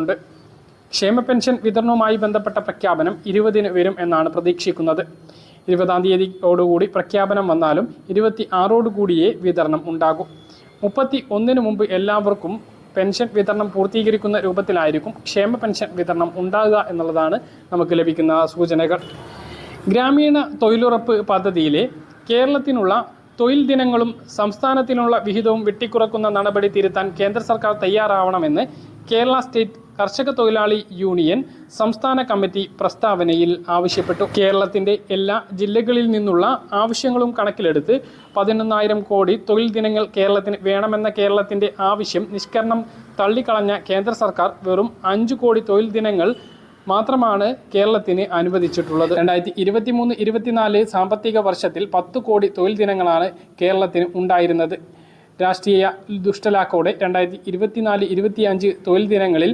ണ്ട് ക്ഷേമ പെൻഷൻ വിതരണവുമായി ബന്ധപ്പെട്ട പ്രഖ്യാപനം ഇരുപതിന് വരും എന്നാണ് പ്രതീക്ഷിക്കുന്നത്. ഇരുപതാം തീയതിയോടുകൂടി പ്രഖ്യാപനം വന്നാലും ഇരുപത്തി ആറോടുകൂടിയേ വിതരണം ഉണ്ടാകും. മുപ്പത്തി ഒന്നിന് മുമ്പ് എല്ലാവർക്കും പെൻഷൻ വിതരണം പൂർത്തീകരിക്കുന്ന രൂപത്തിലായിരിക്കും ക്ഷേമ പെൻഷൻ വിതരണം ഉണ്ടാകുക എന്നുള്ളതാണ് നമുക്ക് ലഭിക്കുന്ന സൂചനകൾ. ഗ്രാമീണ തൊഴിലുറപ്പ് പദ്ധതിയിലെ കേരളത്തിനുള്ള തൊഴിൽ ദിനങ്ങളും സംസ്ഥാനത്തിനുള്ള വിഹിതവും വെട്ടിക്കുറക്കുന്ന നടപടി തിരുത്താൻ കേന്ദ്ര സർക്കാർ തയ്യാറാവണമെന്ന് കേരള സ്റ്റേറ്റ് കർഷക തൊഴിലാളി യൂണിയൻ സംസ്ഥാന കമ്മിറ്റി പ്രസ്താവനയിൽ ആവശ്യപ്പെട്ടു. കേരളത്തിന്റെ എല്ലാ ജില്ലകളിൽ നിന്നുള്ള ആവശ്യങ്ങളും കണക്കിലെടുത്ത് പതിനൊന്നായിരം കോടി തൊഴിൽ ദിനങ്ങൾ കേരളത്തിന് വേണമെന്ന കേരളത്തിന്റെ ആവശ്യം നിഷ്കരണം തള്ളിക്കളഞ്ഞ കേന്ദ്ര സർക്കാർ വെറും അഞ്ചു കോടി തൊഴിൽ ദിനങ്ങൾ മാത്രമാണ് കേരളത്തിന് അനുവദിച്ചിട്ടുള്ളത്. രണ്ടായിരത്തി ഇരുപത്തി മൂന്ന് ഇരുപത്തിനാല് സാമ്പത്തിക വർഷത്തിൽ പത്ത് കോടി തൊഴിൽ ദിനങ്ങളാണ് കേരളത്തിന് ഉണ്ടായിരുന്നത്. രാഷ്ട്രീയ ദുഷ്ടലാക്കോടെ രണ്ടായിരത്തി ഇരുപത്തിനാല് ഇരുപത്തിയഞ്ച് തൊഴിൽ ദിനങ്ങളിൽ